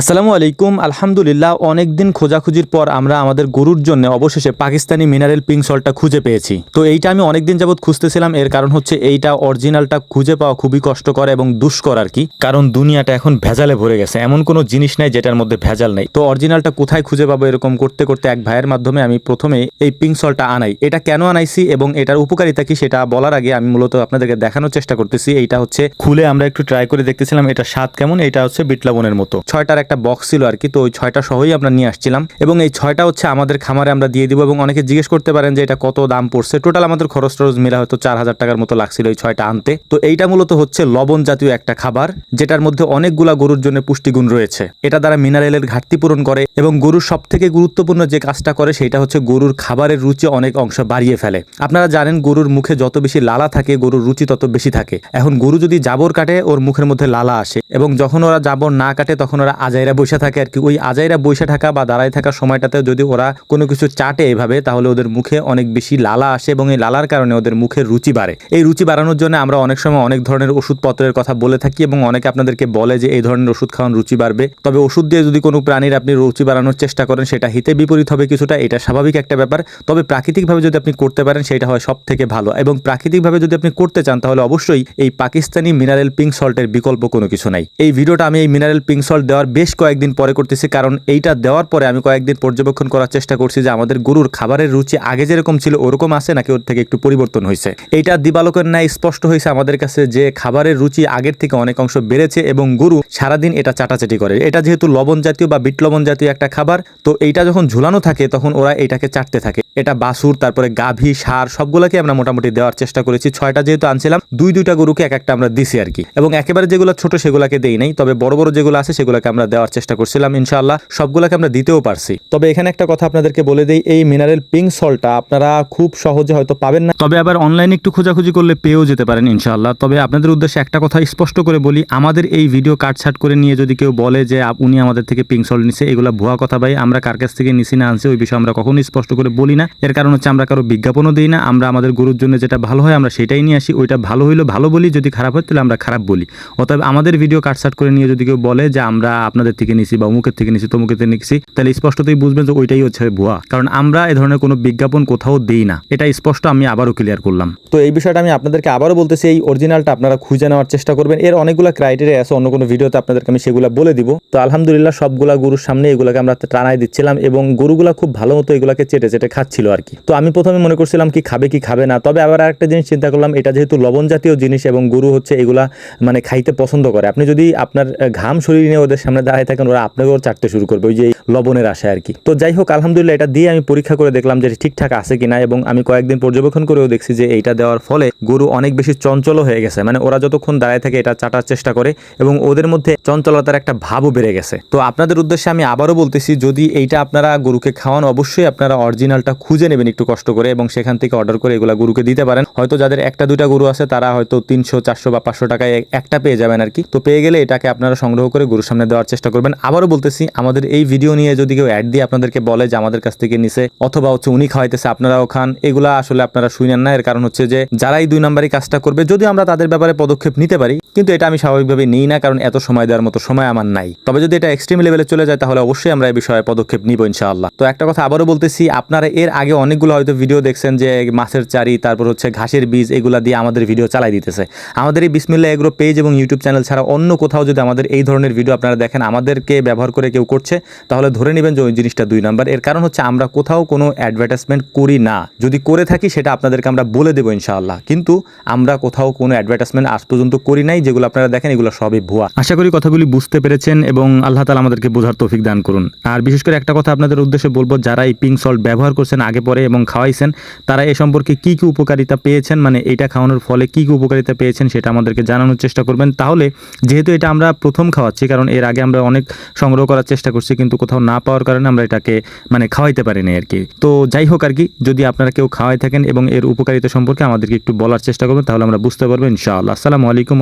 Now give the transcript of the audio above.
আসসালামু আলাইকুম, আলহামদুলিল্লাহ, অনেকদিন খোঁজাখুঁজির পর আমরা আমাদের গরুর জন্য অবশেষে পাকিস্তানি মিনারেল পিঙ্ক সল্টটা খুঁজে পেয়েছি। তো এইটা আমি অনেকদিন যাবত খুঁজতেছিলাম, এর কারণ হচ্ছে এইটা অরিজিনালটা খুঁজে পাওয়া খুবই কষ্টকর এবং দুষ্কর আর কি, কারণ দুনিয়াটা এখন ভেজালে ভরে গেছে, এমন কোনো জিনিস নাই যেটার মধ্যে ভেজাল নেই। তো অরিজিনালটা কোথায় খুঁজে পাবো এরকম করতে করতে এক ভাইয়ের মাধ্যমে আমি প্রথমে এই পিঙ্ক সল্টটা আনাই। এটা কেন আনাইছি এবং এটার উপকারিতা কি সেটা বলার আগে আমি মূলত আপনাদেরকে দেখানোর চেষ্টা করতেছি। এইটা হচ্ছে খুলে আমরা একটু ট্রাই করে দেখতেছিলাম এটা স্বাদ কেমন? এটা হচ্ছে বিটলাবনের মতো। ছয়টার একটা বক্স ছিল আর কি তো ওই ছয়টা সহই আমরা নিয়ে আসছিলাম। এবং এই ছয়টা হচ্ছে আমাদের খামারে আমরা দিয়ে দিব এবং অনেকে জিজ্ঞেস করতে পারেন যে এটা কত দাম পড়ছে। টোটাল আমাদের খরচ টরচ মিলা হয়তো চার হাজার টাকার মতো লাগছিল এই ছয়টা আনতে। তো এইটা মূলত হচ্ছে লবণ জাতীয় একটা খাবার, যেটার মধ্যে অনেকগুলা গরুর জন্য পুষ্টিগুণ রয়েছে। এটা দ্বারা মিনারেলের ঘাটতি পূরণ করে এবং গরুর সব থেকে গুরুত্বপূর্ণ যে কাজটা করে সেটা হচ্ছে গরুর খাবারের রুচি অনেক অংশ বাড়িয়ে ফেলে। আপনারা জানেন গরুর মুখে যত বেশি লালা থাকে, গরুর রুচি তত বেশি থাকে। এখন গরু যদি জাবর কাটে, ওর মুখের মধ্যে লালা আসে এবং যখন ওরা জাবর না কাটে, তখন ওরা আজাইরা বসে থাকে আর কি। ওই আজাইরা বসে থাকা বা দাঁড়ায় থাকা সময়টাতে যদি ওরা কোনো কিছু চাটে এভাবে, তাহলে ওদের মুখে অনেক বেশি লালা আসে এবং এই লালার কারণে ওদের মুখের রুচি বাড়ে। এই রুচি বাড়ানোর জন্য আমরা অনেক সময় অনেক ধরনের ওষুধপত্রের কথা বলে থাকি এবং অনেকে আপনাদেরকে বলে যে এই ধরনের ওষুধ খাওয়ান রুচি বাড়বে। তবে ওষুধ দিয়ে যদি কোনো প্রাণীর আপনি রুচি বাড়ানোর চেষ্টা করেন, সেটা হিতে বিপরীত হবে কিছুটা, এটা স্বাভাবিক একটা ব্যাপার। তবে প্রাকৃতিকভাবে যদি আপনি করতে পারেন, সেটা হয় সব থেকে ভালো। এবং প্রাকৃতিকভাবে যদি আপনি করতে চান, তাহলে অবশ্যই এই পাকিস্তানি মিনারেল পিঙ্ক সল্টের বিকল্প কোনো কিছু নাই। এই ভিডিওটা আমি এই মিনারেল পিঙ্ক সল্ট দেওয়ার বেশ কয়েকদিন পরে করতেছি, কারণ এইটা দেওয়ার পরে আমি কয়েকদিন পর্যবেক্ষণ করার চেষ্টা করছি যে আমাদের গরুর খাবারের রুচি আগে যেরকম ছিল, ওরকম আছে নাকি ওর থেকে একটু পরিবর্তন হয়েছে। এইটা দিবালোকের ন্যায় স্পষ্ট হয়েছে আমাদের কাছে যে খাবারের রুচি আগের থেকে অনেক অংশ বেড়েছে এবং গরু সারাদিন এটা চাটাচাটি করে। এটা যেহেতু লবণ জাতীয় বা বিট লবণ জাতীয় একটা খাবার, তো এইটা যখন ঝুলানো থাকে তখন ওরা এটাকে চাটতে থাকে। এটা বাসুর, তারপরে গাভী, সার, সবগুলোকে আমরা মোটামুটি দেওয়ার চেষ্টা করেছি। ছয়টা যেহেতু আনছিলাম, দুই দুইটা গরুকে এক একটা আমরা দিছি আর কি। এবং একেবারে যেগুলো ছোট সেগুলোকে দেই নাই, তবে বড় বড় যেগুলো আছে সেগুলোকে আমরা দেওয়ার চেষ্টা করছিলাম, ইনশাআল্লাহ সবগুলোকে আমরা দিতেও পারছি। তবে এখানে একটা কথা আপনাদেরকে বলে দিই, এই মিনারেল পিঙ্ক সল্টটা আপনারা খুব সহজে হয়তো পাবেন না। তবে আবার অনলাইনে একটু খোঁজাখুঁজি করলে পেয়েও যেতে পারেন, ইনশাআল্লাহ। তবে আপনাদের উদ্দেশ্যে একটা কথা স্পষ্ট করে বলি, আমাদের এই ভিডিও কাটছাট করে নিয়ে যদি কেউ বলে যে উনি আমাদের থেকে পিঙ্ক সল্ট নিছে, এগুলো ভুয়া কথা ভাই, আমরা কার কাছ থেকে নিছি না, আনছি, ওই বিষয়ে আমরা কখনোই স্পষ্ট করে বলি না। এর কারণ হচ্ছে আমরা কারও বিজ্ঞাপনও দিই না, আমরা আমাদের গরুর জন্য যেটা ভালো হয় আমরা সেটাই নিয়ে আসি, ওইটা ভালো হইল ভালো বলি, যদি খারাপ হয় তাহলে আমরা খারাপ বলি। অতএব আমাদের ভিডিও কাটছাট করে নিয়ে যদি কেউ বলে যে আমরা আপনাদের থেকে নিছি বা অমুকের থেকে নিছি, তমুকের থেকে নিছি, তাহলে স্পষ্টতই বুঝবেন যে ওইটাই হচ্ছে ভুয়া। কারণ আমরা এ ধরনের কোনো বিজ্ঞাপন কোথাও দিই না। এটা স্পষ্ট আমি আবারও ক্লিয়ার করলাম। তো এই বিষয়টা আমি আপনাদেরকে আবারও বলতেছি, এই অরিজিনালটা আপনারা খুঁজে নেওয়ার চেষ্টা করবেন। এর অনেকগুলো ক্রাইটেরিয়া আছে, অন্য কোনো ভিডিওতে আপনাদেরকে আমি সেগুলো বলে দিব। তো আলহামদুলিল্লাহ সবগুলা গরুর সামনে এগুলোকে আমরা টানাই দিচ্ছিলাম এবং গরুগুলা খুব ভালো মতো এগুলাকে চেটে চেটে খাচ্ছিল আর কি। তো আমি প্রথমে মনে করছিলাম কি খাবে কি খাবে না, তবে আবার আরেকটা জিনিস চিন্তা করলাম, এটা যেহেতু লবণ জাতীয় জিনিস এবং গরু হচ্ছে এগুলা মানে খাইতে পছন্দ করে। আপনি যদি আপনার ঘাম শরীর নিয়ে ওদের সামনে দাঁড়ায় থাকেন, ওরা আপনাকেও চাটতে শুরু করবে, ওই যে লবণের আশায় আর কি। তো যাই হোক, আলহামদুলিল্লাহ এটা দিয়ে আমি পরীক্ষা করে দেখলাম যে ঠিকঠাক আছে কিনা এবং আমি কয়েকদিন পর্যবেক্ষণ করেও দেখছি যে এইটা দেওয়ার ফলে গরু অনেক বেশি চঞ্চল হয়ে গেছে। মানে ওরা যতক্ষণ দাঁড়ায় থাকে এটা চাটার চেষ্টা করে এবং ওদের মধ্যে চঞ্চলতার একটা ভাবও বেড়ে গেছে। তো আপনাদের উদ্দেশ্যে আমি আবারও বলতেছি, যদি এইটা আপনারা গরুকে খাওয়ান, অবশ্যই আপনারা অরিজিনালটা খুঁজে নেবেন একটু কষ্ট করে এবং সেখান থেকে অর্ডার করে এগুলা গরুকে দিতে পারেন। হয়তো যাদের একটা দুইটা গরু আছে, তারা হয়তো তিনশো, চারশো বা পাঁচশো টাকায় একটা পেয়ে যাবেন আর কি। তো পেয়ে গেলে এটাকে আপনারা সংগ্রহ করে গরুর সামনে দেওয়ার চেষ্টা করবেন। আবারও বলতেছি, আমাদের এই ভিডিও নিয়ে যদি কেউ অ্যাড দিয়ে আপনাদেরকে বলে যে আমাদের কাছ থেকে নিছে, অথবা হচ্ছে উনি খাওয়াইতেছে, আপনারাও খান। এগুলা আসলে আপনারা শুনেন না। এর কারণ হচ্ছে যে, যারাই দুই নাম্বারই কাজটা করবে, যদিও আমরা তাদের ব্যাপারে পদক্ষেপ নিতে পারি, কিন্তু এটা আমি স্বাভাবিকভাবে নিই না, কারণ এত সময় দেওয়ার মতো সময় আমার নাই। তবে যদি এটা এক্সট্রিম লেভেলে চলে যায়, তাহলে অবশ্যই আমরা এই বিষয়ে পদক্ষেপ নিব ইনশাআল্লাহ। তো একটা কথা আবারও বলতেছি, আপনারা এর আগে অনেকগুলো হয়তো ভিডিও দেখছেন যে মাছের চারি, তারপর হচ্ছে ঘাসের বীজ, এগুলা দিয়ে আমাদের ভিডিও চালাই দিতেছে। আমাদের এই বিসমিল্লা এগ্রো পেজ এবং ইউটিউব চ্যানেল ছাড়া অন্য কোথাও যদি আমাদের এই ধরনের ভিডিও আপনারা দেখেন, আমাদেরকে ব্যবহার করে কেউ করছে, তাহলে ধরে নেবেন যে ওই জিনিসটা দুই নাম্বার এর কারণ হচ্ছে আমরা কোথাও কোনো অ্যাডভার্টাইজমেন্ট করি না। যদি করে থাকি, সেটা আপনাদেরকে আমরা বলে দেবো ইনশাআল্লাহ। কিন্তু আমরা কোথাও কোনো অ্যাডভার্টাইজমেন্ট আজ পর্যন্ত করি নাই, যেগুলো আপনারা দেখেন, এগুলো সবই ভুয়া। আশা করি কথাগুলি বুঝতে পেরেছেন এবং আল্লাহ তালা আমাদেরকে বোঝার তৌফিক দান করুন। আর বিশেষ করে একটা কথা আপনাদের উদ্দেশ্যে বলব, যারা এই পিঙ্ক সল্ট ব্যবহার করছেন আগে পরে এবং খাওয়াইছেন, তারা এ সম্পর্কে কি কি উপকারিতা পেয়েছেন মানে এটা খাওয়ানোর ফলে কি কি উপকারিতা পেয়েছেন সেটা আমাদেরকে জানানোর চেষ্টা করবেন। তাহলে যেহেতু এটা আমরা প্রথম খাওয়াচ্ছি, কারণ এর আগে আমরা অনেক সংগ্রহ করার চেষ্টা করছি, কিন্তু কোথাও না পাওয়ার কারণে আমরা এটাকে মানে খাওয়াইতে পারিনি আর কি। তো যাই হোক আর কি, যদি আপনারা কেউ খাওয়াই থাকেন এবং এর উপকারিতা সম্পর্কে আমাদেরকে একটু বলার চেষ্টা করবেন, তাহলে আমরা বুঝতে পারব ইনশাআল্লাহ। আসসালামু আলাইকুম